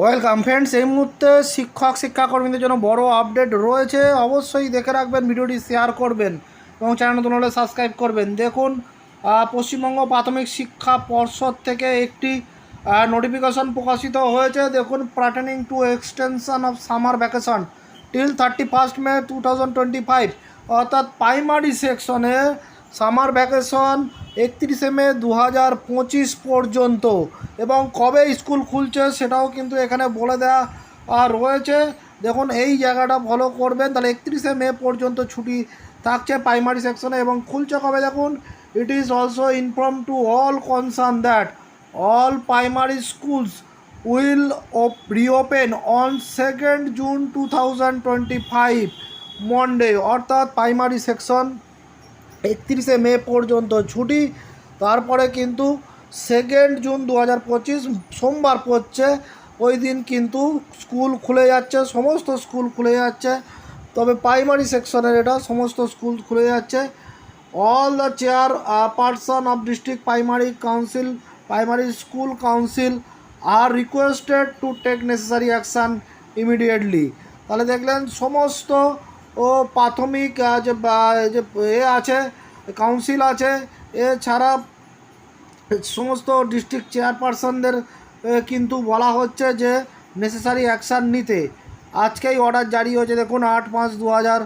Welcome friends এই মুহূর্তে শিক্ষক, শিক্ষাকর্মীদের জন্য বড় আপডেট রয়েছে। অবশ্যই দেখে রাখবেন, ভিডিওটি শেয়ার করবেন এবং চ্যানেল নতুন হলে সাবস্ক্রাইব করবেন। দেখুন পশ্চিমবঙ্গ প্রাথমিক শিক্ষা পর্ষদ থেকে একটি নোটিফিকেশন প্রকাশিত হয়েছে। দেখুন pertaining to extension of summer vacation till thirty first May two thousand twenty five অর্থাৎ প্রাইমারি সেকশনে সামার ভ্যাকেশন একত্রিশে মে দু হাজার পঁচিশ পর্যন্ত। এবং কবে স্কুল খুলছে সেটাও কিন্তু এখানে বলে দেওয়া আর রয়েছে। দেখুন, এই জায়গাটা ফলো করবেন। তাহলে একত্রিশে মে পর্যন্ত ছুটি থাকছে প্রাইমারি সেকশনে এবং খুলছে কবে দেখুন? It is also inform to all concern that all primary schools will reopen on second June two twenty five Monday অর্থাৎ প্রাইমারি সেকশন একত্রিশে মে পর্যন্ত ছুটি। তারপরে কিন্তু সেকেন্ড জুন দু হাজার পঁচিশ, সোমবার পড়ছে। ওই দিন কিন্তু স্কুল খুলে যাচ্ছে, সমস্ত স্কুল খুলে যাচ্ছে। তবে প্রাইমারি সেকশনের এটা সমস্ত স্কুল খুলে যাচ্ছে। All the chairperson of district primary council primary school council are requested to take necessary action immediately তাহলে দেখলেন সমস্ত ও প্রাথমিক যে এ আছে কাউন্সিল আছে, এছাড়া সমস্ত ডিস্ট্রিক্ট চেয়ারপারসনদের কিন্তু বলা হচ্ছে যে নেসেসারি অ্যাকশান নিতে। আজকেই অর্ডার জারি হয়েছে। দেখুন, আট পাঁচ দু হাজার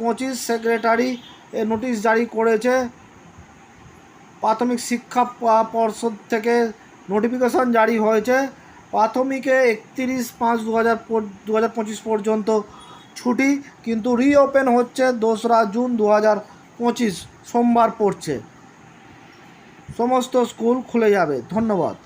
পঁচিশ সেক্রেটারি নোটিশ জারি করেছে। প্রাথমিক শিক্ষা পর্ষদ থেকে নোটিফিকেশন জারি হয়েছে। প্রাথমিকে একত্রিশ পাঁচ দু হাজার দু হাজার পঁচিশ পর্যন্ত ছুটি, কিন্তু রিওপেন হচ্ছে দোসরা জুন দু হাজার পঁচিশ, সোমবার পড়ছে। সমস্ত স্কুল খুলে যাবে। ধন্যবাদ।